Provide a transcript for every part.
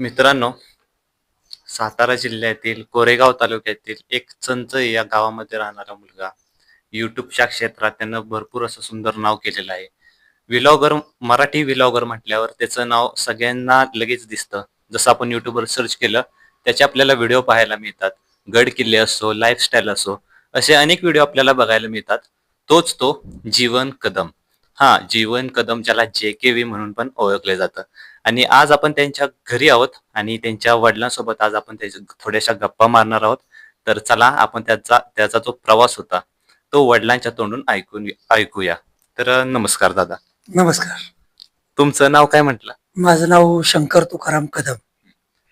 मित्रांनो सातारा जिल्ह्यातील कोरेगाव तालुक्यातील एक चंच या गावामध्ये राहणारा मुलगा युट्यूबच्या क्षेत्रात त्यानं भरपूर असं सुंदर नाव केलेलं आहे. विलॉगर मराठी विलॉगर म्हटल्यावर त्याचं नाव सगळ्यांना लगेच दिसतं. जसं आपण युट्यूबवर सर्च केलं त्याचे आपल्याला व्हिडिओ पाहायला मिळतात. गड किल्ले असो लाईफस्टाईल असो असे अनेक व्हिडिओ आपल्याला बघायला मिळतात. तोच तो जीवन कदम. हा जीवन कदम ज्याला जे के व्ही म्हणून पण ओळखले जातं. आणि आज आपण त्यांच्या घरी आहोत आणि त्यांच्या वडिलांसोबत आज आपण त्याच्या थोड्याशा गप्पा मारणार आहोत. तर चला आपण त्याचा त्याचा जो प्रवास होता तो वडिलांच्या तोंडून ऐकून ऐकूया. तर नमस्कार दादा. नमस्कार. तुमचं नाव काय म्हटलं? माझं नाव शंकर तुकाराम कदम.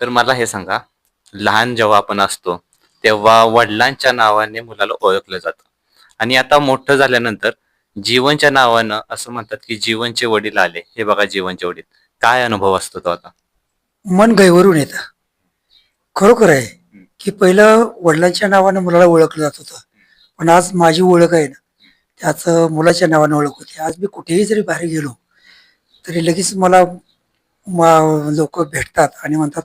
तर मला हे सांगा लहान जेव्हा आपण असतो तेव्हा वडिलांच्या नावाने मुलाला ओळखलं जातं. आणि आता मोठं झाल्यानंतर जीवनच्या नावानं असं म्हणतात की जीवनचे वडील आले. हे बघा जीवनचे वडील. काय अनुभव असतो तो आता? मन गैवरून येतं. खरोखर आहे की पहिलं वडिलांच्या नावानं मुलाला ओळखलं जात होतं. पण आज माझी ओळख आहे ना त्याच मुलाच्या नावानं ओळख होती. आज मी कुठेही जरी बाहेर गेलो तरी लगेच मला लोक भेटतात आणि म्हणतात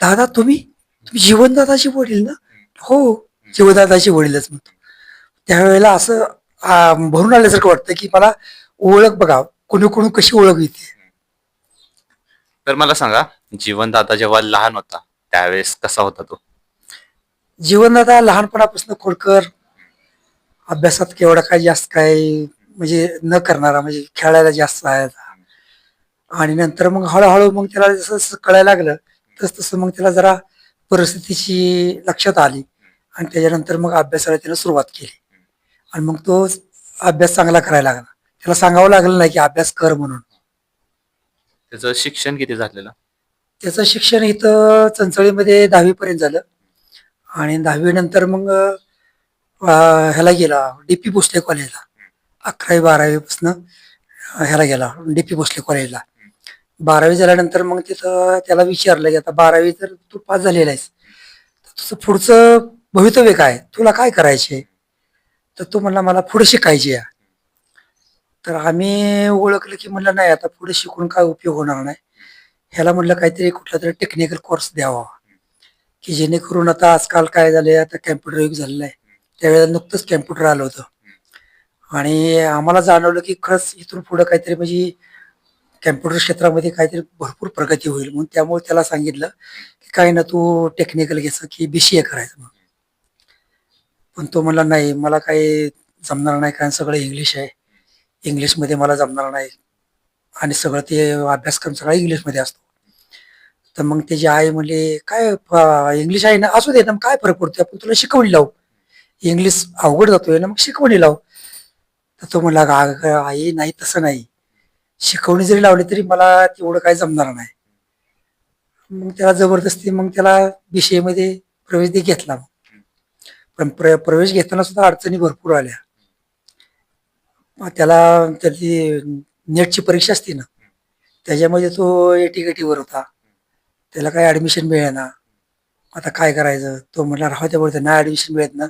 दादा तुम्ही तुम्ही जीवनदादाचे वडील ना? हो जीवनदादाचे वडीलच म्हणतो. त्यावेळेला असं भरून आल्यासारखं वाटतं की मला ओळख बघा कोणी कोणी कशी ओळख येते तर मला सांगा जीवनदादा जेव्हा लहान होता त्यावेळेस कसा होता तो? जीवनदाता लहानपणापासून खोडकर अभ्यासात केवढा काय जास्त काय म्हणजे न करणारा म्हणजे खेळायला जास्त जायचा आणि नंतर मग हळूहळू मग त्याला जसं जसं कळायला लागलं तस तसं मग त्याला जरा परिस्थितीची लक्षात आली. आणि त्याच्यानंतर मग अभ्यासाला त्यानं सुरुवात केली. आणि मग तो अभ्यास चांगला करायला लागला. त्याला सांगावं लागलं नाही की अभ्यास कर म्हणून. त्याचं शिक्षण किती झालेलं? त्याचं शिक्षण इथं चंचळीमध्ये दहावीपर्यंत झालं. आणि दहावीनंतर मग अं, ह्याला गेला डी पी भोसले कॉलेजला. अकरावी बारावीपासून ह्याला गेला डी पी भोसले कॉलेजला. बारावी झाल्यानंतर मग तिथं त्याला विचारलं की आता बारावी तर तू पास झालेला आहेस. तर तुझं पुढचं भवितव्य काय? तुला काय करायचे तर तो म्हणला मला पुढे शिकायचे आहे तर आम्ही ओळखलं की म्हणलं नाही आता पुढे शिकून काय उपयोग होणार नाही. ह्याला म्हणलं काहीतरी कुठला तरी टेक्निकल कोर्स द्यावा. की जेणेकरून आता आजकाल काय झालंय आता कॅम्प्युटर युग झालेलं आहे. त्यावेळेला नुकतंच कॅम्प्युटर आलं होतं. आणि आम्हाला जाणवलं की खरंच इथून पुढं काहीतरी म्हणजे कॅम्प्युटर क्षेत्रामध्ये काहीतरी भरपूर प्रगती होईल म्हणून त्यामुळे त्याला सांगितलं की काही ना तू टेक्निकल घ्यायचं की बी सी ए करायचं पण तो म्हणला नाही मला काही जमणार नाही कारण सगळं इंग्लिश आहे. इंग्लिशमध्ये मला जमणार नाही. आणि सगळं ते अभ्यासक्रम सगळा इंग्लिशमध्ये असतो. तर मग त्याची आई म्हणली काय इंग्लिश आहे ना असू दे ना मग काय फरक पडतो आपण तुला शिकवणी लावू. इंग्लिश अवघड जातोय ना मग शिकवणी लावू. तर तो म्हणला आई नाही तसं नाही. शिकवणी जरी लावली तरी मला तेवढं काय जमणार नाही. मग त्याला जबरदस्ती मग त्याला विषयमध्ये प्रवेश दे घेतला. मग पण प्र प्रवेश घेताना सुद्धा अडचणी भरपूर आल्या. मग त्याला त्याची नेटची परीक्षा असते ना त्याच्यामध्ये तो एटी गटीवर होता. त्याला काही ॲडमिशन मिळेना. आता काय करायचं? तो म्हटला राहा त्या नाही ॲडमिशन मिळत ना.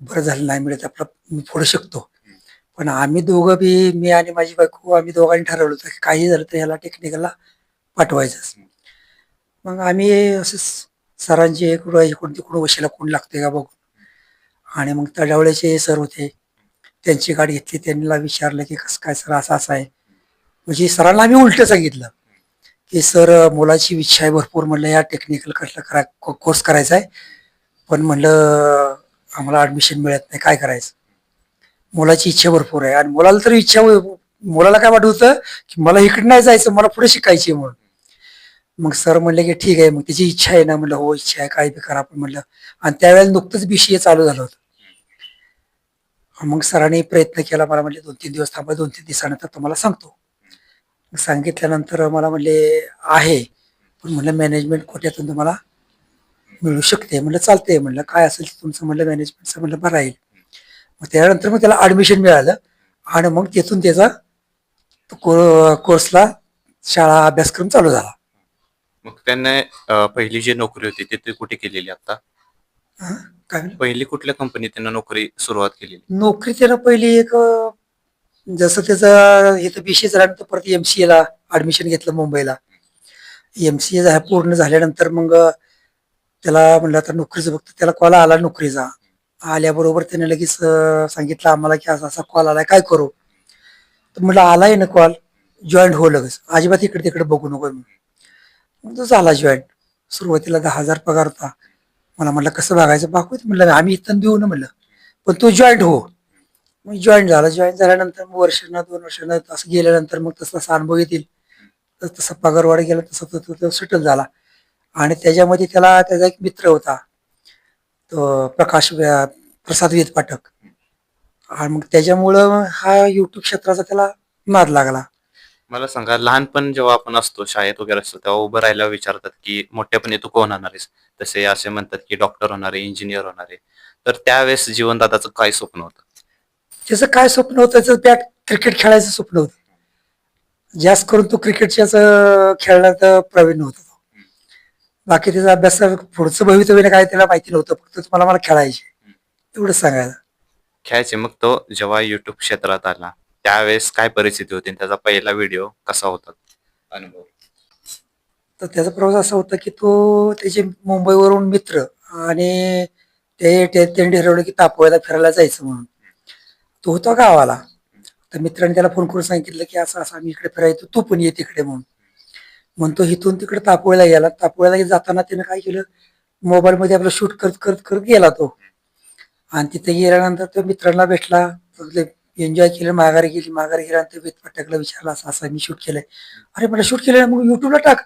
बरं झालं नाही मिळत आपलं मी फोडू शकतो. पण आम्ही दोघं बी मी आणि माझी बायको आम्ही दोघांनी ठरवलं होतं की काही झालं तर ह्याला टेक्निकलला पाठवायचंच. मग आम्ही असं सरांची कुठं इकडून तिकडून वशीला कोण लागते का बघून. आणि मग तडावळ्याचे सर होते. त्यांची गाडी घेतली त्यांना विचारलं की कसं काय सर असं असं आहे. म्हणजे सरांना आम्ही उलट सांगितलं की सर मुलाची इच्छा आहे भरपूर. म्हणलं या टेक्निकल कसला करा कोर्स करायचा आहे. पण म्हणलं आम्हाला ऍडमिशन मिळत नाही काय करायचं? मुलाची इच्छा भरपूर आहे. आणि मुलाला तर इच्छा मुलाला काय वाटत होतं की मला इकडे नाही जायचं मला पुढे शिकायची आहे म्हणून. मग सर म्हणले की ठीक आहे मग त्याची इच्छा आहे ना? म्हणलं हो इच्छा आहे काय बी करा. आपण म्हणलं आणि त्यावेळेला नुकतंच बीसीए चालू झालं होतं. मग सरांनी प्रयत्न केला मला म्हणले दोन तीन दिवस थांबा दोन तीन दिवसानंतर तुम्हाला सांगतो. सांगितल्यानंतर मला म्हणले आहे. पण म्हणलं मॅनेजमेंट कोट्यातून तुम्हाला मिळू शकते. म्हणलं चालते म्हणलं काय असेल ते तुमचं? म्हणलं मॅनेजमेंटचं म्हणलं बरं राहील. मग त्यानंतर मग त्याला ऍडमिशन मिळालं आणि मग तिथून त्याचा को- कोर्सला शाळा अभ्यासक्रम चालू झाला. मग त्यांना पहिली जी नोकरी होती ती कुठे केलेली आता? हं? काय म्हणलं? पहिली कुठल्या कंपनीत त्यांना नोकरी सुरुवात केलेली? नोकरी त्यानं पहिली एक अं, जसं त्याचं इथं बीसी झाल्यानंतर परत एम सी ला ऍडमिशन घेतलं मुंबईला. एम सी ए पूर्ण झाल्यानंतर मग त्याला म्हणलं आता नोकरीचं बघतो. त्याला कॉल आला नोकरीचा. आल्याबरोबर त्याने लगेच अं, सांगितलं आम्हाला की असा असा कॉल आलाय. काय करू? तर म्हटलं आलाय ना कॉल जॉईंट हो लगेच. अजिबात इकडे तिकडे बघू नको म्हणून. मग तो झाला जॉईंट सुरुवातीला दहा हजार पगार होता. मला म्हटलं कसं बघायचं? बाकू म्हटलं आम्ही इथं देऊ ना म्हणलं. पण तो जॉईंट हो. मग जॉईन झाला. जॉईन झाल्यानंतर मग वर्षांना दोन वर्षांना असं गेल्यानंतर मग तसा तसा अनुभव येतील. तसं तसा पगारवाड गेला तसा तो- तो सेटल झाला. आणि त्याच्यामध्ये त्याला त्याचा एक मित्र होता तो प्रकाश व्या- प्रसाद वेद पाठक आणि मग त्याच्यामुळं हा युट्यूब क्षेत्राचा त्याला नाद लागला. मला सांगा लहानपण जेव्हा आपण असतो शाळेत वगैरे असतो तेव्हा उभं राहायला विचारतात की मोठेपणी तू कोण होणार आहेस? तसे असे म्हणतात की डॉक्टर होणार आहे इंजिनियर होणार आहे. तर त्यावेळेस जीवनदादाचं काय स्वप्न होतं? त्याचं काय स्वप्न होतं त्याचं बॅट क्रिकेट खेळायचं स्वप्न होतं. जास्त करून तो क्रिकेटच्याच खेळण्यात प्रवीण होता तो बाकी त्याचा अभ्यास पुढचं भवितव्य काय त्याला माहिती नव्हतं फक्त मला मला खेळायचे. एवढंच सांगायचं. खेळायचे. मग तो जेव्हा युट्यूब क्षेत्रात आला त्यावेळेस काय परिस्थिती होती आणि त्याचा पहिला व्हिडिओ कसा होता? अनुभव. तर त्याचा प्रवास असा होता की तो त्याचे मुंबईवरून मित्र आणि ते ते- त्यांनी ठरवलं की तापोळ्याला फिरायला जायचं म्हणून. तो होता गावाला. तर मित्राने त्याला फोन करून सांगितलं की असं असं आम्ही इकडे फिरायचो तू पण ये तिकडे म्हणून. म्हणून तो इथून तिकडे तापोळ्याला गेला. तापोळ्याला जाताना त्यानं काय केलं? मोबाईलमध्ये आपलं शूट करत करत करत गेला तो. आणि तिथे गेल्यानंतर तो मित्रांना भेटला. एन्जॉय केलं माघारी गेली माघारी गेल्यानंतर वेतपट्ट्याकडे विचारला असं असं मी शूट केलंय. अरे मला शूट केलं मग युट्यूबला टाक.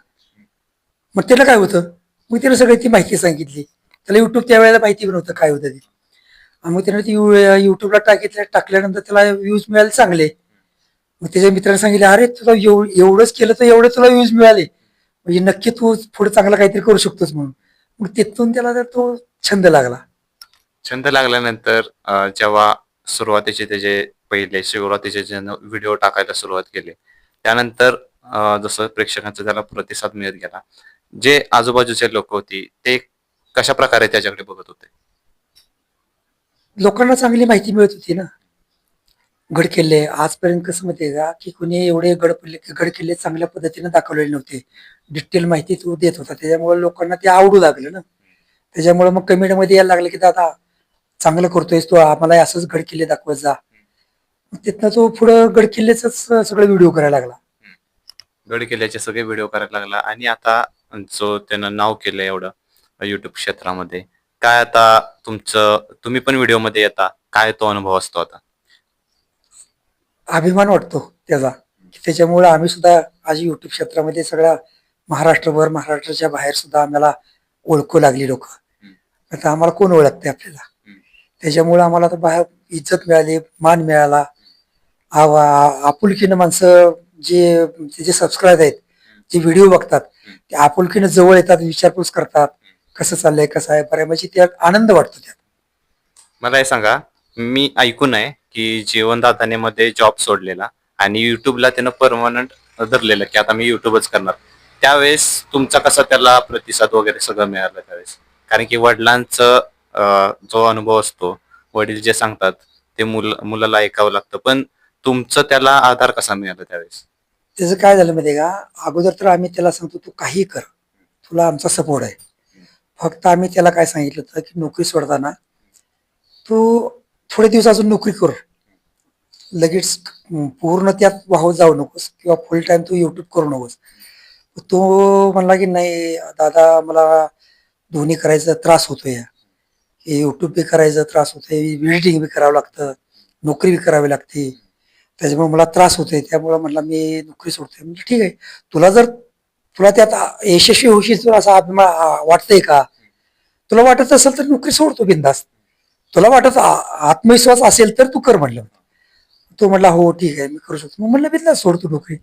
मग त्याला काय होतं? मग त्याला सगळी ती माहिती सांगितली. त्याला युट्यूब त्यावेळेला माहिती पण होतं काय होतं ते. मग त्याने ती युट्यूबला टाकितलं टाकल्यानंतर त्याला व्ह्यूज मिळाले चांगले. मग त्याच्या मित्राने सांगितले अरे तुला एवढंच केलं तर एवढे तुला व्ह्यूज मिळाले. म्हणजे नक्की तू पुढे चांगलं काहीतरी करू शकतोस म्हणून. मग तिथून त्याला तर तो छंद लागला. छंद लागल्यानंतर जेव्हा सुरुवातीचे त्याचे पहिले सुरुवातीचे जे व्हिडिओ टाकायला सुरुवात केली. त्यानंतर जसं प्रेक्षकांचा त्याला प्रतिसाद मिळत गेला. जे आजूबाजूचे लोक होती ते कशा प्रकारे त्याच्याकडे बघत होते? लोकांना चांगली माहिती मिळत होती ना. गड किल्ले आजपर्यंत कसं माहितीये का की कुणी एवढे गड गड किल्ले चांगल्या पद्धतीने दाखवलेले नव्हते. डिटेल माहिती तो देत होता. त्याच्यामुळे लोकांना ते आवडू लागलं ना. त्याच्यामुळे मग कमेंटमध्ये यायला लागलं की दादा चांगलं करतोयस तू. आम्हाला असंच गड किल्ले दाखवत जा. तिथनं तो पुढं गड किल्लेच सगळं व्हिडिओ करायला लागला. गड किल्ल्याचे सगळे व्हिडिओ करायला लागला. आणि आता जो त्यानं नाव केलं एवढं युट्यूब क्षेत्रामध्ये काय आता तुमचं तुम्ही पण व्हिडिओमध्ये येता. काय तो अनुभव असतो आता? अभिमान वाटतो त्याचा. त्याच्यामुळे आम्ही सुद्धा आज युट्यूब क्षेत्रामध्ये सगळ्या महाराष्ट्रभर महाराष्ट्राच्या बाहेर सुद्धा आम्हाला ओळखू लागली लोक. आता आम्हाला कोण ओळखते आपल्याला? त्याच्यामुळे आम्हाला आता बाहेर इज्जत मिळाली मान मिळाला. आपुलकीनं माणसं जे त्याचे सबस्क्राईब आहेत जे व्हिडिओ बघतात ते आपुलकीनं जवळ येतात विचारपूस करतात कसं चाललंय कसं आहे बरं म्हणजे त्यात आनंद वाटतो त्यात. मला हे सांगा मी ऐकून आहे की जीवनदाताने मध्ये जॉब सोडलेला आणि युट्यूबला त्यानं परमनंट धरलेलं की आता मी युट्यूबच करणार. त्यावेळेस तुमचा कसा त्याला प्रतिसाद वगैरे सगळं मिळालं त्यावेळेस? कारण की वडिलांचं अं, जो अनुभव असतो वडील जे सांगतात ते मुल मुलाला ऐकावं लागतं. पण तुमचं त्याला आधार कसा मिळाला त्यावेळेस? त्याचं काय झालं माहिती का? अगोदर तर आम्ही त्याला सांगतो तू काही कर. तुला आमचा सपोर्ट आहे. फक्त आम्ही त्याला काय सांगितलं होतं की नोकरी सोडताना तू थोडे दिवस अजून नोकरी कर. लगेच पूर्ण त्यात वाहून जाऊ नकोस किंवा फुल टाइम तू युट्यूब करू नकोस. तो म्हणला की नाही दादा मला दोन्ही करायचा त्रास होतोय. हे युट्यूब बी करायचा त्रास होतोय एडिटिंग बी करावं लागतं नोकरी बी करावी लागते. त्याच्यामुळे मला त्रास होतोय त्यामुळे म्हटलं मी नोकरी सोडतोय. म्हणजे ठीक आहे तुला जर तुला त्यात यशस्वी होशील तुला असा अभिमान वाटतंय का? तुला वाटत असेल तर नोकरी सोडतो बिंदास. तुला वाटत आत्मविश्वास असेल तर तू कर म्हणलं. तो म्हणला हो ठीक आहे मी करू शकतो. मग म्हणलं बिंदास सोडतो नोकरी.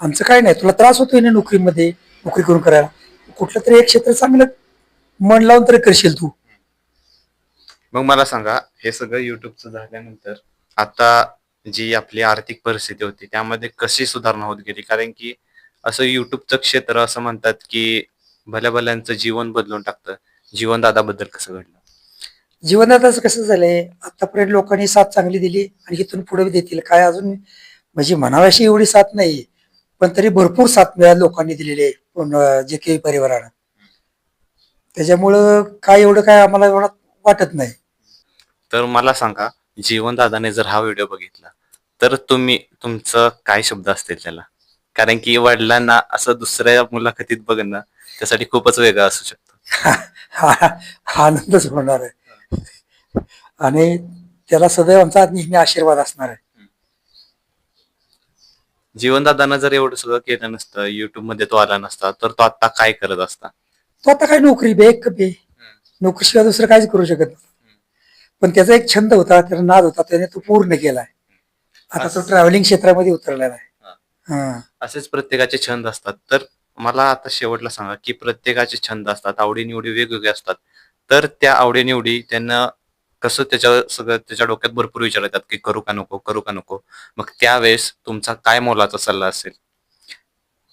आमचं काय नाही तुला त्रास होतोय ना नोकरीमध्ये नोकरी करून करायला. कुठलं तरी एक क्षेत्र चांगलं मन लावून तरी करशील तू. मग मला सांगा हे सगळं युट्यूबचं झाल्यानंतर आता जी आपली आर्थिक परिस्थिती होती त्यामध्ये कशी सुधारणा होत गेली? कारण की असं युट्यूबचं क्षेत्र असं म्हणतात की भल्या भल्यांचं जीवन बदलून टाकतं. जीवन दादाबद्दल कसं घडलं? जीवनात असं कसं झालंय? आतापर्यंत लोकांनी साथ चांगली दिली आणि इथून पुढे देतील. काय अजून? म्हणजे म्हणाव्याशी एवढी साथ नाही पण तरी भरपूर साथ मिळाली लोकांनी दिलेली आहे जे के परिवारानं. त्याच्यामुळं काय एवढं काय आम्हाला एवढं वाटत नाही. तर मला सांगा जीवनदादाने जर हा व्हिडिओ बघितला तर तुम्ही तुमचं काय शब्द असतील त्याला? कारण की वडिलांना असं दुसऱ्या मुलाखतीत बघणं त्यासाठी खूपच वेगळं असू शकतं. आनंदच होणार आहे. आणि त्याला सदैव आमचा नेहमी आशीर्वाद असणार आहे. जीवनदादानं जर एवढं सगळं केलं नसतं युट्यूबमध्ये तो आला नसता तर तो आता काय करत असता? तो आता काय नोकरी बे एक बे. नोकरीशिवाय दुसरं काहीच करू शकत नाही पण त्याचा एक छंद होता त्याचा नाद होता त्याने तो पूर्ण केलाय. आता तो ट्रॅव्हलिंग क्षेत्रामध्ये उतरलेला आहे. हा. असेच प्रत्येकाचे छंद असतात. तर मला आता शेवटला सांगा की प्रत्येकाचे छंद असतात आवडीनिवडी वेगवेगळे असतात. तर त्या आवडीनिवडी त्यांना कसं त्याच्या सगळं त्याच्या डोक्यात भरपूर विचार येतात की करू का नको करू का नको? मग त्यावेळेस तुमचा काय मोलाचा सल्ला असेल?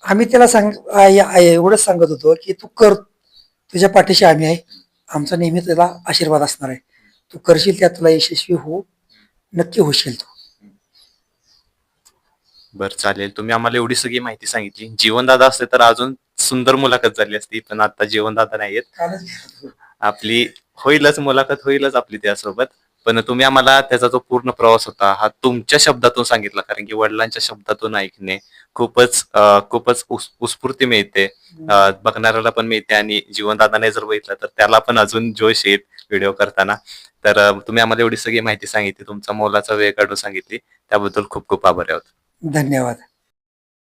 आम्ही त्याला सांग एवढंच सांगत होतो की तू कर. तुझ्या पाठीशी आम्ही आहे. आमचा नेहमी त्याला आशीर्वाद असणार आहे. तू करशील त्यात तुला यशस्वी हो नक्की होशील तू. बरं चालेल. तुम्ही आम्हाला एवढी सगळी माहिती सांगितली. जीवनदादा असते तर अजून सुंदर मुलाखत झाली असती पण आता जीवनदादा नाहीयेत. कालच गेलो. आपली होईलच मुलाखत होईलच आपली त्यासोबत. पण तुम्ही आम्हाला त्याचा जो पूर्ण प्रवास होता हा तुमच्या शब्दातून सांगितला कारण की वडिलांच्या शब्दातून ऐकणे खूपच अं, खूपच उस- उत्स्फूर्ती मिळते. अं, बघणाऱ्याला पण मिळते आणि जीवनदादाने जर बघितलं तर त्याला पण अजून जोश येईल. व्हिडिओ करताना. तर तुम्ही आम्हाला एवढी सगळी माहिती सांगितली तुमचा मोलाचा वेळ काढून सांगितली. त्याबद्दल खूप खूप आभारी आहोत. धन्यवाद.